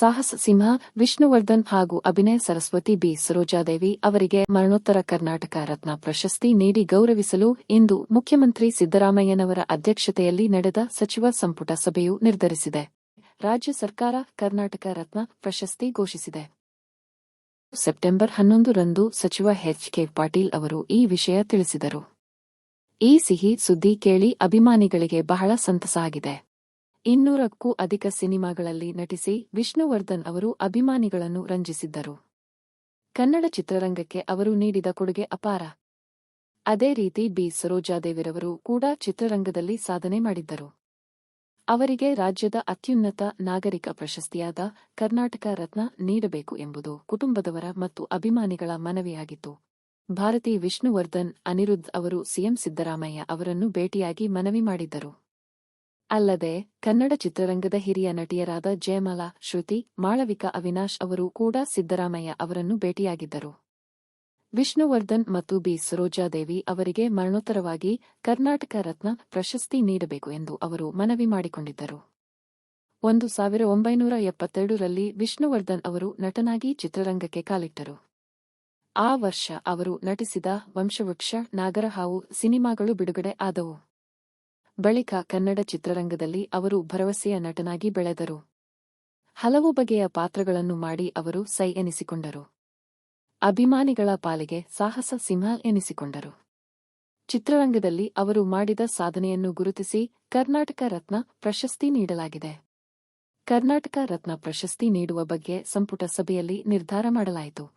ಸಾಹಸ ಸಿಂಹ ವಿಷ್ಣುವರ್ಧನ್ ಹಾಗೂ ಅಭಿನಯ ಸರಸ್ವತಿ ಬಿ. ಸರೋಜಾದೇವಿ ಅವರಿಗೆ ಮರಣೋತ್ತರ ಕರ್ನಾಟಕ ರತ್ನ ಪ್ರಶಸ್ತಿ ನೀಡಿ ಗೌರವಿಸಲು ಇಂದು ಮುಖ್ಯಮಂತ್ರಿ ಸಿದ್ದರಾಮಯ್ಯನವರ ಅಧ್ಯಕ್ಷತೆಯಲ್ಲಿ ನಡೆದ ಸಚಿವ ಸಂಪುಟ ಸಭೆಯು ನಿರ್ಧರಿಸಿದೆ. ರಾಜ್ಯ ಸರ್ಕಾರ ಕರ್ನಾಟಕ ರತ್ನ ಪ್ರಶಸ್ತಿ ಘೋಷಿಸಿದೆ. ಸೆಪ್ಟೆಂಬರ್ ಹನ್ನೊಂದು ರಂದು ಸಚಿವ ಎಚ್. ಕೆ. ಪಾಟೀಲ್ ಅವರು ಈ ವಿಷಯ ತಿಳಿಸಿದರು. ಈ ಸಿಹಿ ಸುದ್ದಿ ಕೇಳಿ ಅಭಿಮಾನಿಗಳಿಗೆ ಬಹಳ ಸಂತಸ ಆಗಿದೆ. ಇನ್ನೂರಕ್ಕೂ ಅಧಿಕ ಸಿನಿಮಾಗಳಲ್ಲಿ ನಟಿಸಿ ವಿಷ್ಣುವರ್ಧನ್ ಅವರು ಅಭಿಮಾನಿಗಳನ್ನು ರಂಜಿಸಿದ್ದರು. ಕನ್ನಡ ಚಿತ್ರರಂಗಕ್ಕೆ ಅವರು ನೀಡಿದ ಕೊಡುಗೆ ಅಪಾರ. ಅದೇ ರೀತಿ ಬಿ. ಸರೋಜಾದೇವಿರವರು ಕೂಡ ಚಿತ್ರರಂಗದಲ್ಲಿ ಸಾಧನೆ ಮಾಡಿದ್ದರು. ಅವರಿಗೆ ರಾಜ್ಯದ ಅತ್ಯುನ್ನತ ನಾಗರಿಕ ಪ್ರಶಸ್ತಿಯಾದ ಕರ್ನಾಟಕ ರತ್ನ ನೀಡಬೇಕು ಎಂಬುದು ಕುಟುಂಬದವರ ಮತ್ತು ಅಭಿಮಾನಿಗಳ ಮನವಿಯಾಗಿತ್ತು. ಭಾರತಿ ವಿಷ್ಣುವರ್ಧನ್ ಅನಿರುದ್ಧ್ ಅವರು ಸಿಎಂ ಸಿದ್ದರಾಮಯ್ಯ ಅವರನ್ನು ಭೇಟಿಯಾಗಿ ಮನವಿ ಮಾಡಿದ್ದರು. ಅಲ್ಲದೆ, ಕನ್ನಡ ಚಿತ್ರರಂಗದ ಹಿರಿಯ ನಟಿಯರಾದ ಜಯಮಾಲಾ, ಶ್ರುತಿ, ಮಾಳವಿಕಾ ಅವಿನಾಶ್ ಅವರು ಕೂಡ ಸಿದ್ದರಾಮಯ್ಯ ಅವರನ್ನು ಭೇಟಿಯಾಗಿದ್ದರು. ವಿಷ್ಣುವರ್ಧನ್ ಮತ್ತು ಬಿ. ಸರೋಜಾದೇವಿ ಅವರಿಗೆ ಮರಣೋತ್ತರವಾಗಿ ಕರ್ನಾಟಕ ರತ್ನ ಪ್ರಶಸ್ತಿ ನೀಡಬೇಕು ಎಂದು ಅವರು ಮನವಿ ಮಾಡಿಕೊಂಡಿದ್ದರು. ಒಂದು ಸಾವಿರ ಒಂಬೈನೂರ ಎಪ್ಪತ್ತೆರಡರಲ್ಲಿ ವಿಷ್ಣುವರ್ಧನ್ ಅವರು ನಟನಾಗಿ ಚಿತ್ರರಂಗಕ್ಕೆ ಕಾಲಿಟ್ಟರು. ಆ ವರ್ಷ ಅವರು ನಟಿಸಿದ ವಂಶವೃಕ್ಷ ನಾಗರಹಾವು ಸಿನಿಮಾಗಳು ಬಿಡುಗಡೆ ಆದವು. ಬಳಿಕ ಕನ್ನಡ ಚಿತ್ರರಂಗದಲ್ಲಿ ಅವರು ಭರವಸೆಯ ನಟನಾಗಿ ಬೆಳೆದರು. ಹಲವು ಬಗೆಯ ಪಾತ್ರಗಳನ್ನು ಮಾಡಿ ಅವರು ಸೈ ಎನಿಸಿಕೊಂಡರು. ಅಭಿಮಾನಿಗಳ ಪಾಲಿಗೆ ಸಾಹಸ ಸಿಂಹ ಎನಿಸಿಕೊಂಡರು. ಚಿತ್ರರಂಗದಲ್ಲಿ ಅವರು ಮಾಡಿದ ಸಾಧನೆಯನ್ನು ಗುರುತಿಸಿ ಕರ್ನಾಟಕ ರತ್ನ ಪ್ರಶಸ್ತಿ ನೀಡಲಾಗಿದೆ. ಕರ್ನಾಟಕ ರತ್ನ ಪ್ರಶಸ್ತಿ ನೀಡುವ ಬಗ್ಗೆ ಸಂಪುಟ ಸಭೆಯಲ್ಲಿ ನಿರ್ಧಾರ ಮಾಡಲಾಯಿತು.